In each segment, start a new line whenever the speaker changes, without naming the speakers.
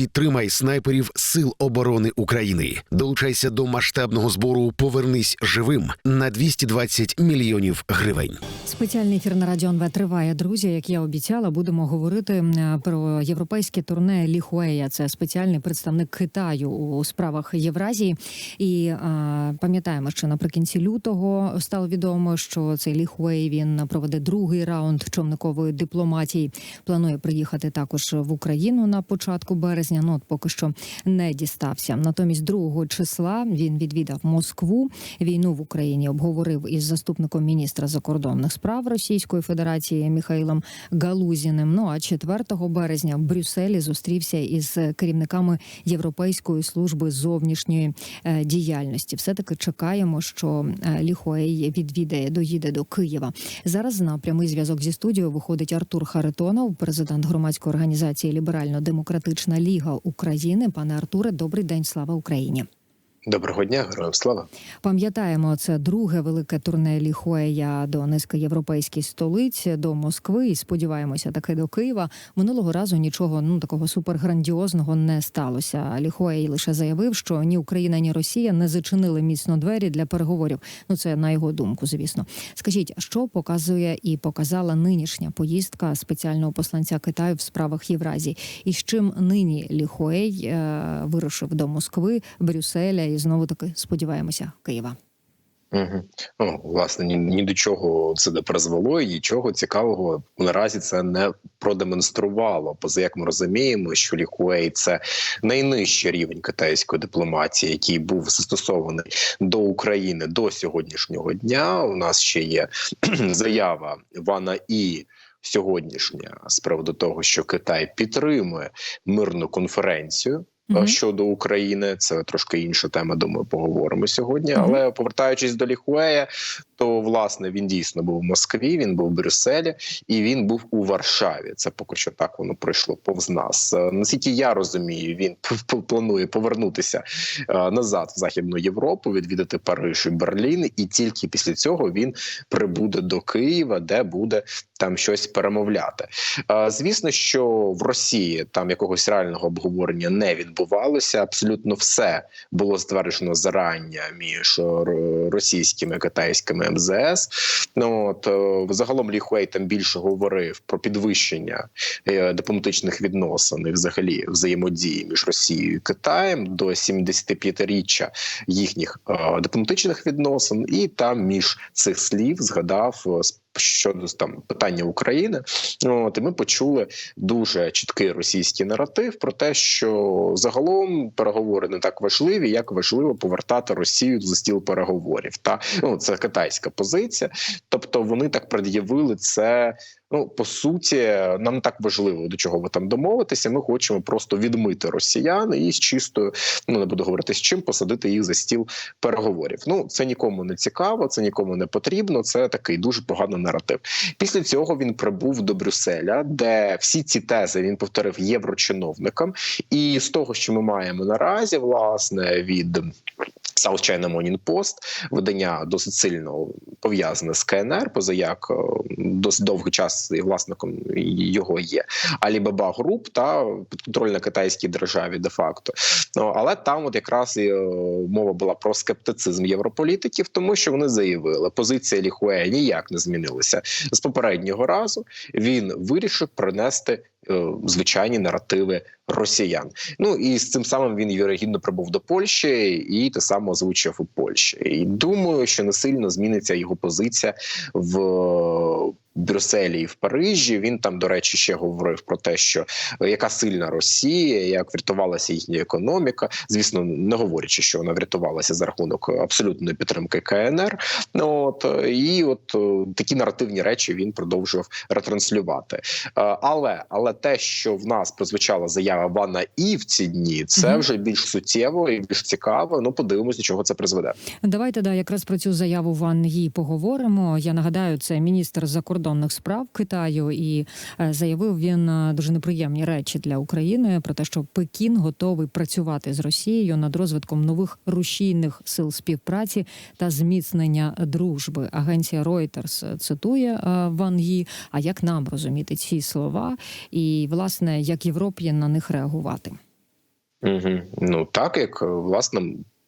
Підтримай снайперів Сил оборони України. Долучайся до масштабного збору Повернись живим на 220 мільйонів гривень.
Спеціальний ефір на радіо НВ триває. Друзі, як я обіцяла, будемо говорити про європейське турне Ліхуея. Це спеціальний представник Китаю у справах Євразії. І пам'ятаємо, що наприкінці лютого стало відомо, що цей Ліхуей він проведе другий раунд човникової дипломатії. Планує приїхати також в Україну на початку березня. Ну от поки що не дістався. Натомість 2 числа він відвідав Москву. Війну в Україні обговорив із заступником міністра закордонних справ Російської Федерації Михайлом Галузіним. Ну а 4 березня в Брюсселі зустрівся із керівниками Європейської служби зовнішньої е, діяльності. Все таки чекаємо, що е, Ліхуей відвідає, доїде до Києва. Зараз на прямий зв'язок зі студією виходить Артур Харитонов, президент громадської організації Ліберально-Демократична Ліга України. Пане Артуре, добрий день, слава Україні.
Доброго дня, героям слава.
Пам'ятаємо, це друге велике турне Ліхуея до низки європейських столиць до Москви. І сподіваємося, таки до Києва. Минулого разу нічого ну такого суперграндіозного не сталося. Ліхуей лише заявив, що ні Україна, ні Росія не зачинили міцно двері для переговорів. Ну це на його думку, звісно. Скажіть, що показує і показала нинішня поїздка спеціального посланця Китаю в справах Євразії, і з чим нині Ліхуей е, вирушив до Москви, Брюсселя і знову таки сподіваємося Києва.
Угу. Ну, власне, ні, ні до чого це не призвело, і нічого цікавого наразі це не продемонструвало. Поза як ми розуміємо, що Ліхуей це найнижчий рівень китайської дипломатії, який був застосований до України до сьогоднішнього дня. У нас ще є заява Вана і. Сьогоднішня з приводу того, що Китай підтримує мирну конференцію
Мгм.
щодо України. Це трошки інша тема. Думаю, поговоримо сьогодні.
Мгм.
Але повертаючись до Ліхуея, то власне він дійсно був в Москві, він був в Брюсселі і він був у Варшаві. Це поки що так воно пройшло повз нас. Е, Наскільки я розумію, він планує повернутися е, назад в Західну Європу, відвідати Париж і Берлін, і тільки після цього він прибуде до Києва, де буде там щось перемовляти. Е, Звісно, що в Росії там якогось реального обговорення не відбувалося. Абсолютно все було стверджено зарання між російськими китайськими МЗС. Ну от е, загалом Лі Хуей там більше говорив про підвищення е, дипломатичних відносин і взагалі взаємодії між Росією і Китаєм до 75-річчя їхніх е, дипломатичних відносин, і там між цих слів згадав щодо там питання України. От і ми почули дуже чіткий російський наратив про те, що загалом переговори не так важливі, як важливо повертати Росію за стіл переговорів. Та ну це китайська позиція. Тобто вони так пред'явили це. Ну по суті, нам так важливо до чого ви там домовитеся. Ми хочемо просто відмити росіян і з чистою, ну не буду говорити з чим, посадити їх за стіл переговорів. Ну це нікому не цікаво, це нікому не потрібно. Це такий дуже поганий наратив. Після цього він прибув до Брюсселя, де всі ці тези він повторив єврочиновникам. І з того, що ми маємо наразі, власне, від South China Morning Post, видання досить сильно пов'язане з КНР, поза як е, досить довгий час власником його є Alibaba Group та підконтрольна китайській державі, де факто. Ну, але там, от якраз і е, мова була про скептицизм європолітиків, тому що вони заявили, позиція Ліхуея ніяк не змінилася з попереднього разу. Він вирішив принести звичайні наративи росіян. Ну і з цим самим він вірогідно прибув до Польщі і те саме озвучив у Польщі. І думаю, що не сильно зміниться його позиція в Брюсселі і в Парижі. Він там, до речі, ще говорив про те, що е, яка сильна Росія, як врятувалася їхня економіка. Звісно, не говорячи, що вона врятувалася за рахунок абсолютної підтримки КНР. Ну от е, і от е, такі наративні речі він продовжував ретранслювати. Але але те, що в нас прозвучала заява Вана і в ці дні, це вже більш суттєво і більш цікаво. Ну подивимось, до чого це призведе.
Давайте да якраз про цю заяву Ван Ї поговоримо. Я нагадаю, це міністр закордонних справ Китаю, і е, заявив він е, дуже неприємні речі для України про те, що Пекін готовий працювати з Росією над розвитком нових рушійних сил співпраці та зміцнення дружби. Агенція Reuters цитує е, Ван Ї. А як нам розуміти ці слова, і власне як Європі на них реагувати?
Угу. Ну так як власне.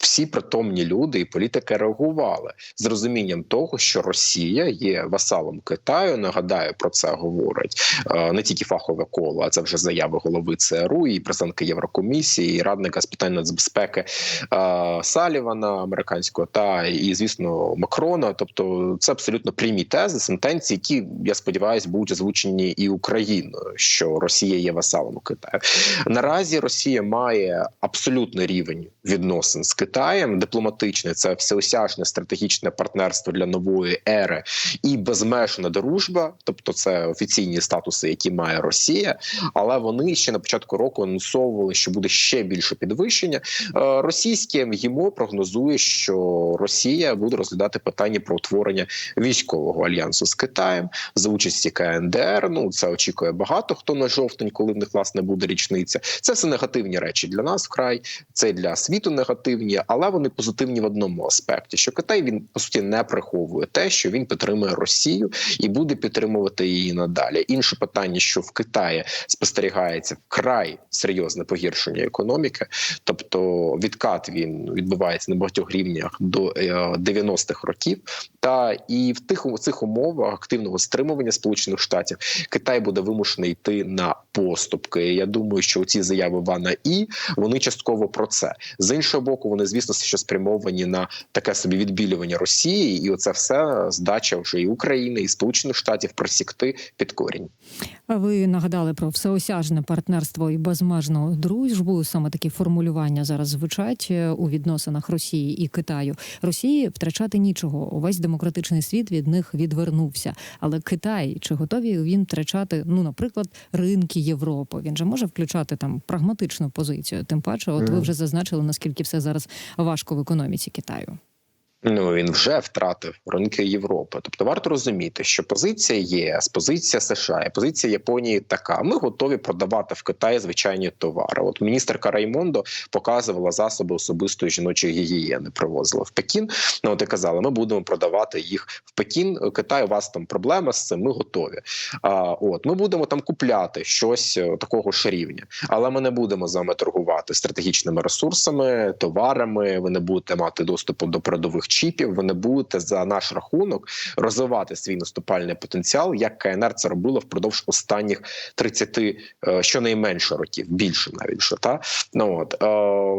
Всі притомні люди і політики реагували з розумінням того, що Росія є васалом Китаю. Нагадаю, про це говорить е, не тільки фахове коло, а це вже заяви голови ЦРУ і президентки Єврокомісії, і радника з питань нацбезпеки е, Салівана американського та і звісно Макрона. Тобто, це абсолютно прямі тези, сентенції, які я сподіваюся будуть озвучені і Україною, що Росія є васалом Китаю. Наразі Росія має абсолютний рівень відносин з Китаєм. Дипломатичне це всеосяжне стратегічне партнерство для нової ери і безмежна дружба, тобто це офіційні статуси, які має Росія. Але вони ще на початку року анонсовували, що буде ще більше підвищення. Е, Російське МГІМО прогнозує, що Росія буде розглядати питання про утворення військового альянсу з Китаєм за участі КНДР. Ну це очікує багато хто на жовтень, коли в них власне буде річниця. Це все негативні речі для нас вкрай. Це для світу негативні, але вони позитивні в одному аспекті: що Китай він по суті не приховує те, що він підтримує Росію і буде підтримувати її надалі. Інше питання, що в Китаї спостерігається вкрай серйозне погіршення економіки, тобто відкат він відбувається на багатьох рівнях до е, 90-х років. Та і в тих у цих умовах активного стримування Сполучених Штатів Китай буде вимушений йти на поступки. Я думаю, що ці заяви Вана і вони частково про це з іншого боку. Вони звісно що спрямовані на таке собі відбілювання Росії, і оце все здача вже і України, і Сполучених Штатів просікти під корінь.
Ви нагадали про всеосяжне партнерство і безмежну дружбу. Саме такі формулювання зараз звучать е, у відносинах Росії і Китаю. Росії втрачати нічого. Увесь демократичний світ від них відвернувся. Але Китай чи готові він втрачати, ну наприклад, ринки Європи? Він же може включати там прагматичну позицію. Тим паче, от ви вже зазначили, наскільки все зараз важко в економіці Китаю.
Ну він вже втратив ринки Європи. Тобто варто розуміти, що позиція ЄС, позиція США, і позиція Японії така: ми готові продавати в Китаї звичайні товари. От міністерка Раймондо показувала засоби особистої жіночої гігієни, привозила в Пекін. Ну от і казала, ми будемо продавати їх в Пекін. Китай, у вас там проблема з цим. Ми готові. А от ми будемо там купляти щось е, такого ж рівня, але ми не будемо з вами торгувати стратегічними ресурсами, товарами. Ви не будете мати доступу до передових чіпів. Ви не будете за наш рахунок розвивати свій наступальний потенціал, як КНР це робила впродовж останніх 30, е, щонайменше років, більше навіть що та ну от е,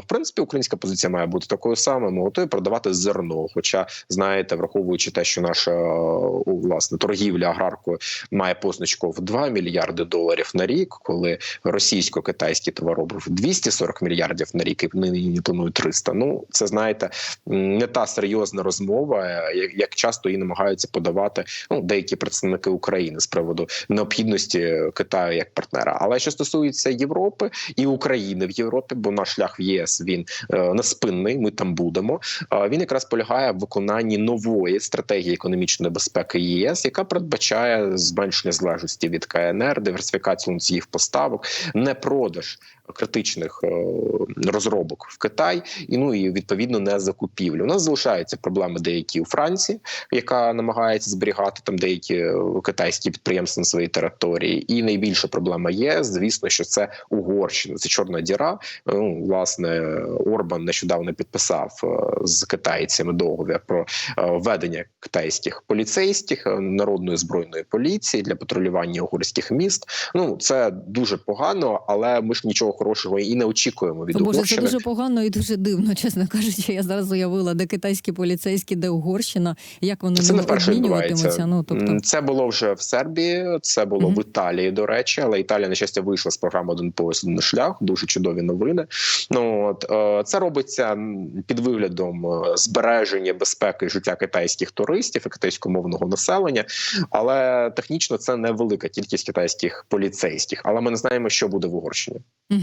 в принципі українська позиція має бути такою самою. Ми готові продавати зерно. Хоча знаєте, враховуючи те, що наша е, власне торгівля аграркою має позначку в 2 мільярди доларів на рік, коли російсько-китайський товарообіг 240 мільярдів на рік, і нині планують 300. Ну це знаєте не та серйозна розмова, е, як, часто її намагаються подавати ну деякі представники України з приводу необхідності Китаю як партнера. Але що стосується Європи і України в Європі, бо наш шлях в ЄС він е, неспинний. Ми там будемо. Е, він якраз полягає в виконанні нової стратегії економічної безпеки ЄС, яка передбачає зменшення залежності від КНР, диверсифікацію носіїв поставок, не продаж критичних е, розробок в Китай, і ну і відповідно не закупівлю. У нас залишаються проблеми деякі у Франції, яка намагається зберігати там деякі е, китайські підприємства на своїй території. І найбільша проблема є, звісно, що це Угорщина, це чорна діра. Ну, власне, Орбан нещодавно підписав е, з китайцями договір про е, введення китайських поліцейських е, народної збройної поліції для патрулювання угорських міст. Ну це дуже погано, але ми ж нічого хорошого і не очікуємо від
Боже, це дуже погано і дуже дивно, чесно кажучи. Я зараз уявила, де китайські поліцейські, де Угорщина, як вони
Це не вперше
обмінюватимуться.
відбувається.
Ну тобто
Це було вже в Сербії, це було
Мгм.
в Італії, до речі, але Італія на щастя вийшла з програми один пояс один шлях. Дуже чудові новини. Ну от е, це робиться під виглядом е, збереження безпеки життя китайських туристів і китайськомовного населення. Але технічно це невелика кількість китайських поліцейських. Але ми не знаємо, що буде в Угорщині.
Угу.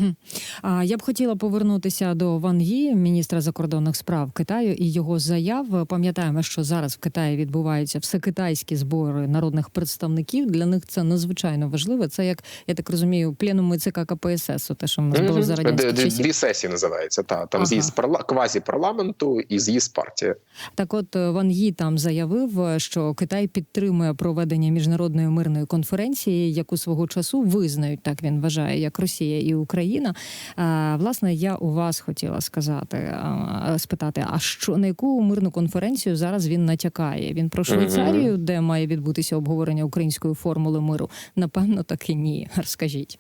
А я б хотіла повернутися до Ван Ї, міністра закордонних справ Китаю, і його заяв. Пам'ятаємо, що зараз в Китаї відбуваються всекитайські збори народних представників. Для них це надзвичайно важливо. Це як я так розумію, пленуми ЦК КПСС, те, що в нас було за радянських часів.
Дві сесії називається. Та там
Ага.
з'їзд парла квазі парламенту і з'їзд партії.
Так, от е, Ван Ї там заявив, е, що Китай підтримує проведення міжнародної мирної конференції, яку свого часу визнають, так він вважає, як Росія і Україна. Україна. Е, Власне, я у вас хотіла сказати, е, спитати, а що на яку мирну конференцію зараз він натякає? Він про Швейцарію, де має відбутися обговорення української формули миру? Напевно, таки ні. Розкажіть.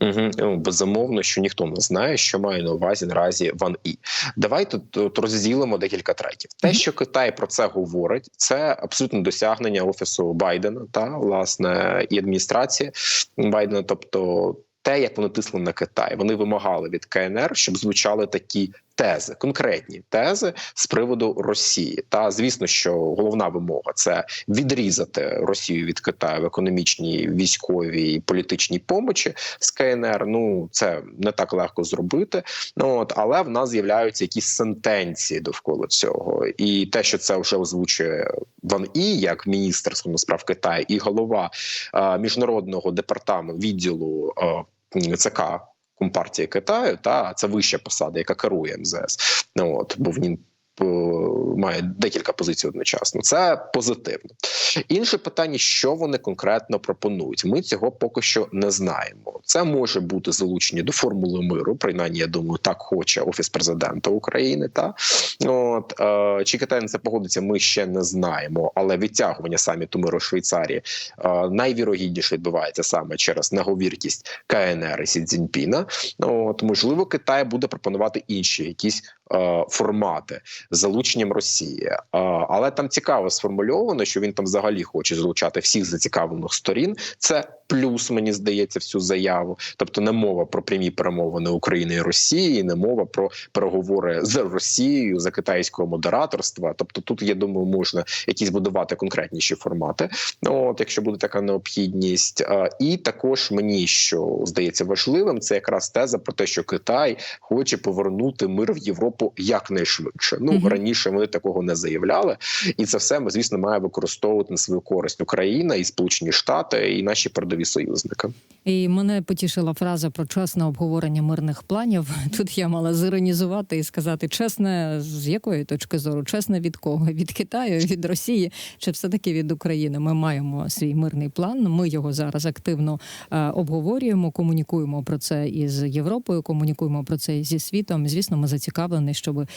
Угу. Безумовно, що ніхто не знає, що має на увазі наразі Ван І. Давайте тут розділимо декілька третів. Те, що Китай про це говорить, це абсолютно досягнення офісу Байдена та власне і адміністрації Байдена, тобто. Те, як вони тисли на Китай, вони вимагали від КНР, щоб звучали такі тези, конкретні тези з приводу Росії. Та звісно, що головна вимога це відрізати Росію від Китаю в економічній, військовій політичній помочі з КНР. Ну це не так легко зробити. Ну от але в нас з'являються якісь сентенції довкола цього, і те, що це вже озвучує Ван І як міністр справ Китаю і голова е, міжнародного департаменту відділу е, ЦК. Компартії Китаю, та це вища посада, яка керує МЗС. Ну от бо в е, має декілька позицій одночасно. Це позитивно. Інше питання, що вони конкретно пропонують. Ми цього поки що не знаємо. Це може бути залучення до формули миру. Принаймні, я думаю, так хоче офіс президента України. Та от е, чи Китай на це погодиться, ми ще не знаємо. Але відтягування саміту миру Швейцарії е, найвірогідніше відбувається саме через неговіркість КНР і Сі Цзіньпіна. От можливо, Китай буде пропонувати інші якісь е, формати з залученням Росії. Е, але там цікаво сформульовано, що він там взагалі хоче залучати всіх зацікавлених сторін. Це плюс, мені здається, всю заяву. Тобто, не мова про прямі перемовини України і Росії, не мова про переговори з Росією за китайського модераторства. Тобто, тут я думаю, можна якісь будувати конкретніші формати. От, якщо буде така необхідність, Е, і також мені що здається важливим, це якраз теза про те, що Китай хоче повернути мир в Європу якнайшвидше. Ну
Мгм.
раніше вони такого не заявляли, і це все звісно має використовувати на свою користь Україна і Сполучені Штати і наші передові союзники.
І мене потішила фраза про чесне обговорення мирних планів. Тут я мала зіронізувати і сказати чесне, з якої точки зору, чесне від кого? Від Китаю, від Росії, чи все таки від України? Ми маємо свій мирний план. Ми його зараз активно е, обговорюємо, комунікуємо про це із Європою, комунікуємо про це зі світом. Звісно, ми зацікавлені, щоб е,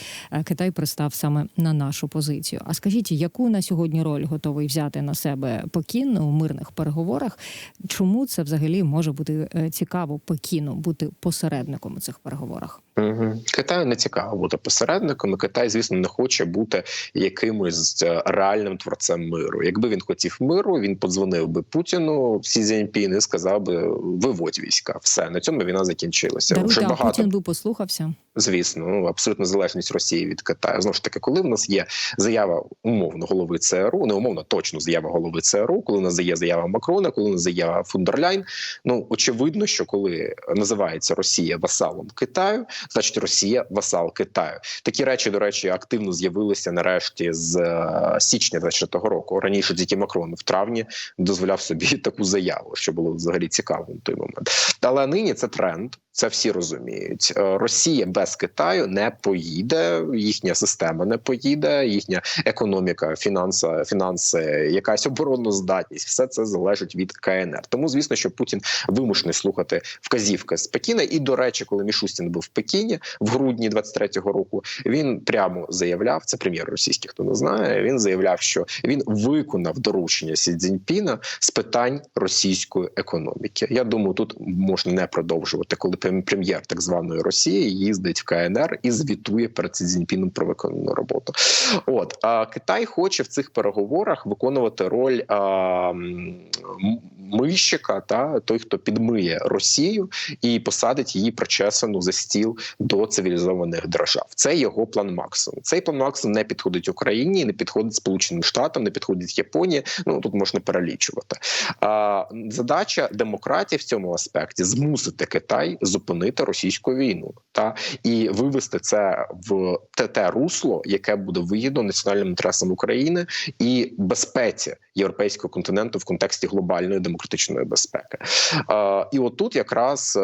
Китай пристав саме на нашу позицію. А скажіть, яку на сьогодні роль готовий взяти на себе Пекін у мирних переговорах? Чому це взагалі може бути е, цікаво Пекіну бути посередником у цих переговорах?
Угу. Китаю не цікаво бути посередником. і Китай, звісно, не хоче бути якимось е, реальним творцем миру. Якби він хотів миру, він подзвонив би Путіну Сі Цзіньпін і сказав би виводь війська. Все на цьому війна закінчилася.
Даруйте,
Вже багато
Путін би послухався.
Звісно, ну абсолютна залежність Росії від Китаю. Знову ж таки, коли в нас є заява умовно голови ЦРУ, не умовно точно заява голови ЦРУ, коли в нас є заява Макрона, коли в нас заява Фундерляйн. Ну очевидно, що коли називається Росія васалом Китаю, значить Росія васал Китаю. Такі речі, до речі, активно з'явилися нарешті з е, січня 24-го року. Раніше тільки Макрон в травні дозволяв собі таку заяву, що було взагалі цікаво на той момент. Але нині це тренд. Це всі розуміють. Е, Росія без Китаю не поїде, їхня система не поїде, їхня економіка, фінанси, фінанси, якась обороноздатність. Все це залежить від КНР. Тому звісно, що Путін вимушений слухати вказівки з Пекіна. І до речі, коли Мішустін був в Пекіні в грудні 23-го року, він прямо заявляв, це прем'єр російський, хто не знає. Він заявляв, що він виконав доручення Сі Цзіньпіна з питань російської економіки. Я думаю, тут можна не продовжувати, коли прем- прем'єр так званої Росії їздить в КНР і звітує перед Цзіньпіном про виконану роботу. От а Китай хоче в цих переговорах виконувати роль а, мийщика, та той, хто підмиє Росію і посадить її причесану за стіл до цивілізованих держав. Це його план максимум. Цей план максимум не підходить Україні, не підходить Сполученим Штатам, не підходить Японії. Ну тут можна перелічувати. А, задача демократії в цьому аспекті змусити Китай зупинити російську війну та і вивести це в те, те русло, яке буде вигідно національним інтересам України і безпеці європейського континенту в контексті глобальної демократичної безпеки. Е, і отут якраз.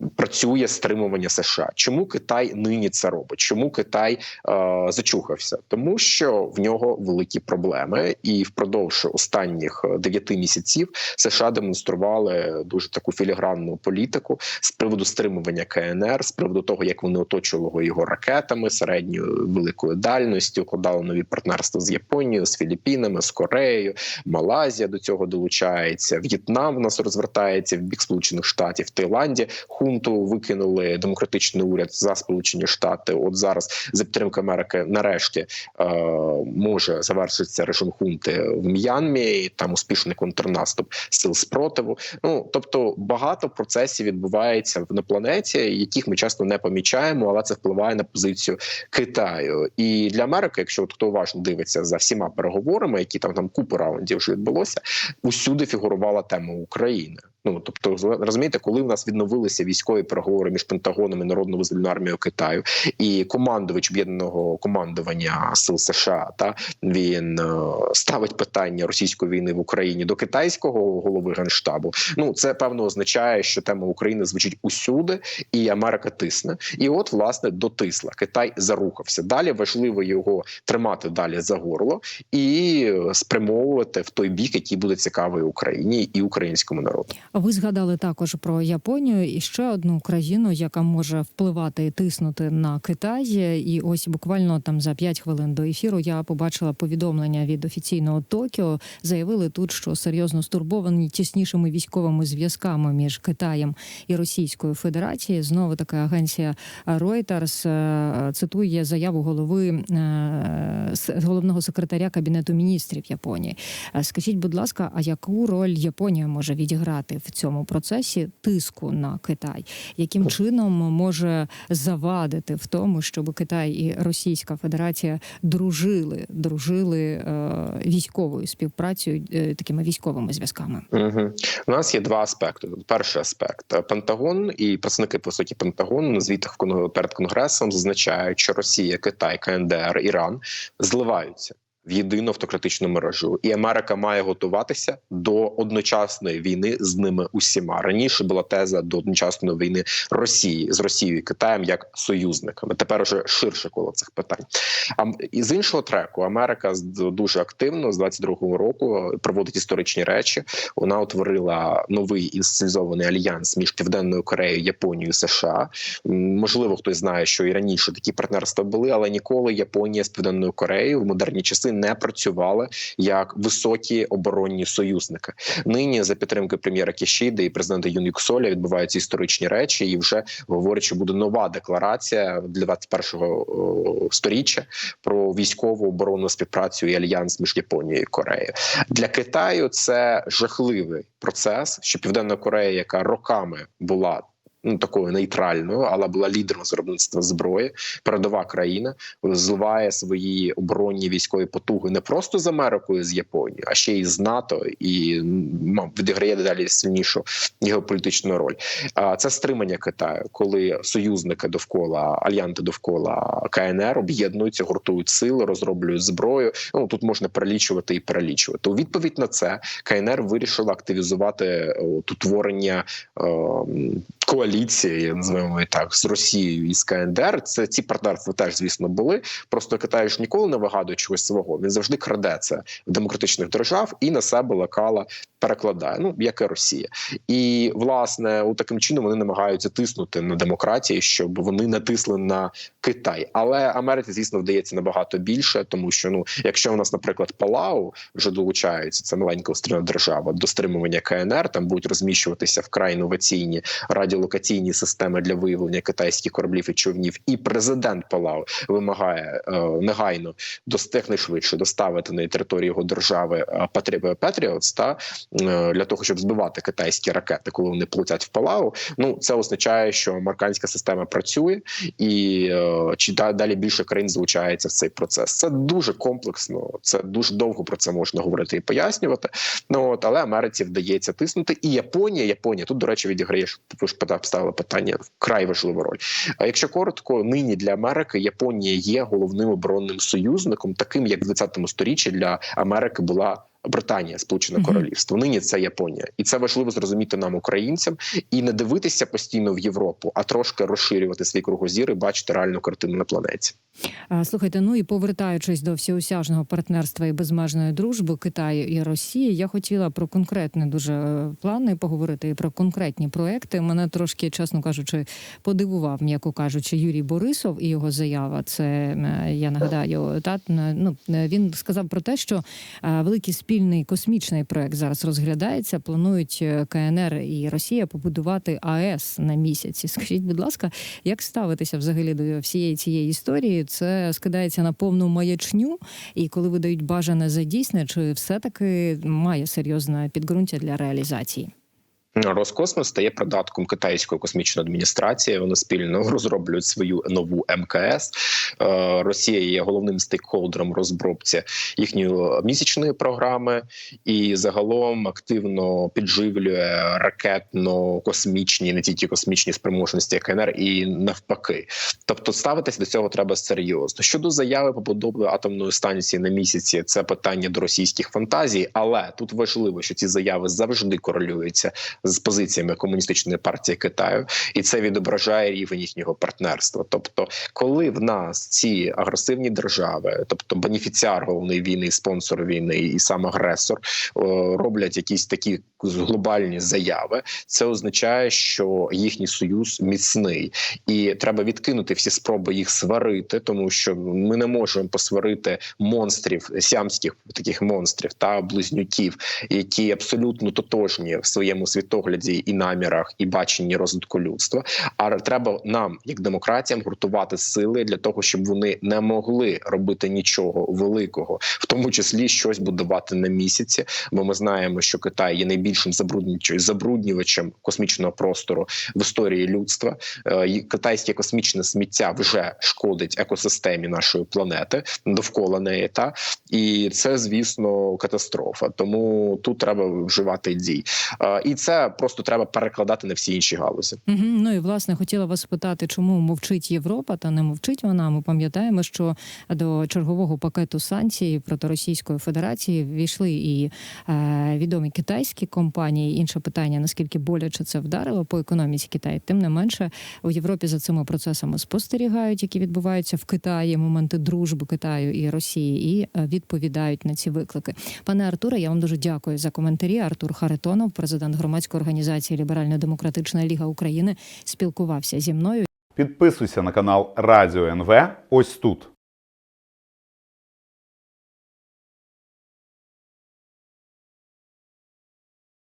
Е, працює стримування США. Чому Китай нині це робить? Чому Китай е, зачухався? Тому що в нього великі проблеми, і впродовж останніх дев'яти місяців США демонстрували дуже таку філігранну політику з приводу стримування КНР, з приводу того, як вони оточували його ракетами середньої великої дальності, укладали нові партнерства з Японією, з Філіппінами, з Кореєю. Малайзія до цього долучається. В'єтнам в нас розвертається в бік Сполучених Штатів. Таїланді хунту викинули демократичний уряд за Сполучені Штати. От зараз за підтримки Америки нарешті е, може завершитися режим хунти в М'янмі. і Там успішний контрнаступ сил спротиву. Ну тобто багато процесів відбувається на планеті, яких ми часто не помічаємо, але це впливає на позицію Китаю. І для Америки, якщо от хто уважно дивиться за всіма переговорами, які там там купу раундів вже відбулося, усюди фігурувала тема України. Ну тобто, розумієте, коли в нас відновилися військові переговори між Пентагоном і народно визвольною армією Китаю, і командувач об'єднаного командування сил США та він е, ставить питання російської війни в Україні до китайського голови генштабу. Ну це певно означає, що тема України звучить усюди, і Америка тисне. І от власне дотисла Китай зарухався. Далі важливо його тримати далі за горло і спрямовувати в той бік, який буде цікавий Україні і українському народу.
Ви згадали також про Японію і ще одну країну, яка може впливати і тиснути на Китай. І ось буквально там за 5 хвилин до ефіру я побачила повідомлення від офіційного Токіо. Заявили тут, що серйозно стурбовані тіснішими військовими зв'язками між Китаєм і Російською Федерацією. Знову така агенція Reuters е, цитує заяву голови е, головного секретаря кабінету міністрів Японії. Е, Скажіть, будь ласка, а яку роль Японія може відіграти в цьому процесі тиску на Китай? Яким чином може завадити в тому, щоб Китай і Російська Федерація дружили, дружили е, військовою співпрацею, е, такими військовими зв'язками?
Угу. У нас є два аспекти. Перший аспект Пентагон і представники по суті Пентагону на звітах перед конгресом зазначають, що Росія, Китай, КНДР, Іран зливаються. В єдину автократичну мережу, і Америка має готуватися до одночасної війни з ними усіма. Раніше була теза до одночасної війни Росії з Росією і Китаєм як союзниками. Тепер уже ширше коло цих питань. А і з іншого треку Америка дуже активно з 22-го року проводить історичні речі. Вона утворила новий інституційований альянс між Південною Кореєю, Японією і США. Можливо, хтось знає, що і раніше такі партнерства були, але ніколи Японія з Південною Кореєю в модерні часи не працювали як високі оборонні союзники. Нині за підтримки прем'єра Кішіди і президента Юн Юк відбуваються історичні речі, і вже говорять, що буде нова декларація для 21-го сторіччя про військову оборонну співпрацю і альянс між Японією і Кореєю. Для Китаю це жахливий процес, що Південна Корея, яка роками була. Ну, такою нейтральною, але була лідером виробництва зброї, передова країна зливає свої оборонні військові потуги не просто з Америкою, з Японією, а ще й з НАТО, і м, відіграє дедалі сильнішу геополітичну роль. Це стримання Китаю, коли союзники довкола альянти довкола КНР об'єднуються, гуртують сили, розроблюють зброю. Ну тут можна перелічувати і перелічувати. У відповідь на це КНР вирішила активізувати е, от, утворення е, коаліції, називаємо її так, з Росією і з КНДР. Це ці партнерства теж, звісно, були. Просто Китай ж ніколи не вигадує чогось свого. Він завжди краде це в демократичних держав і на себе лекала перекладає. Ну як і Росія, і власне у таким чином вони намагаються тиснути на демократії, щоб вони натисли на Китай. Але Америці, звісно, вдається набагато більше, тому що ну, якщо у нас, наприклад, Палау вже долучається, це маленька острівна держава до стримування КНР, там будуть розміщуватися вкрай інноваційні радіолокаційні системи для виявлення китайських кораблів і човнів. І президент Палау вимагає е, негайно швидше доставити на територію його держави е, Патрі- Петріотс та е, для того, щоб збивати китайські ракети, коли вони плетять в Палау. Ну це означає, що американська система працює, і е, чи да- далі більше країн залучається в цей процес. Це дуже комплексно, це дуже довго про це можна говорити і пояснювати. Ну от але Америці вдається тиснути. І Японія, Японія тут, до речі, відіграє ж ви ж пита- поставили питання вкрай важливу роль. А якщо коротко, нині для Америки Японія є головним оборонним союзником, таким як в 20 сторіччі для Америки була Британія, Сполучене. Королівство. Нині це Японія, і це важливо зрозуміти нам, українцям, і не дивитися постійно в Європу, а трошки розширювати свій кругозір і бачити реальну картину на планеті.
Слухайте, ну і повертаючись до всеосяжного партнерства і безмежної дружби Китаю і Росії, я хотіла про конкретні дуже е, плани поговорити і про конкретні проекти. Мене трошки, чесно кажучи, подивував, м'яко кажучи, Юрій Борисов і його заява. Це е, я нагадаю, та ну е, він сказав про те, що е, великий спільний космічний проект зараз розглядається. Планують е, КНР і Росія побудувати АЕС на місяці. Скажіть, будь ласка, як ставитися взагалі до всієї цієї історії? Це скидається на повну маячню, і коли видають бажане за дійсне, чи все таки має серйозне підґрунтя для реалізації?
Роскосмос стає придатком китайської космічної адміністрації. Вони спільно розроблюють свою нову МКС. Е, Росія є головним стейкхолдером розробці їхньої місячної програми і загалом активно підживлює ракетно-космічні, не тільки космічні спроможності КНР, і навпаки. Тобто ставитися до цього треба серйозно. Щодо заяви побудови атомної станції на місяці, це питання до російських фантазій, але тут важливо, що ці заяви завжди корелюються з позиціями комуністичної партії Китаю, і це відображає рівень їхнього партнерства. Тобто, коли в нас ці агресивні держави, тобто бенефіціар головної війни, спонсор війни і сам агресор, роблять якісь такі глобальні заяви, це означає, що їхній союз міцний, і треба відкинути всі спроби їх сварити, тому що ми не можемо посварити монстрів сіамських таких монстрів та близнюків, які абсолютно тотожні в своєму світогляді і намірах, і баченні розвитку людства. А треба нам, як демократіям, гуртувати сили для того, щоб вони не могли робити нічого великого, в тому числі щось будувати на місяці. Бо ми знаємо, що Китай є найбільшим забруднювачем, космічного простору в історії людства. Е, Китайське космічне сміття вже шкодить екосистемі нашої планети довкола неї. Та і це, звісно, катастрофа. Тому тут треба вживати дій, Е, і це просто треба перекладати на всі інші галузі.
Угу. Ну і власне хотіла вас спитати, чому мовчить Європа, та не мовчить вона. Ми пам'ятаємо, що до чергового пакету санкцій проти Російської Федерації ввійшли і е, відомі китайські компанії. Інше питання: наскільки боляче це вдарило по економіці Китаю. Тим не менше, у Європі за цими процесами спостерігають, які відбуваються в Китаї, моменти дружби Китаю і Росії, і е, відповідають на ці виклики. Пане Артуре, я вам дуже дякую за коментарі. Артур Харитонов, президент громадської організації Ліберально-Демократична Ліга України, спілкувався зі мною.
Підписуйся на канал Радіо НВ ось тут.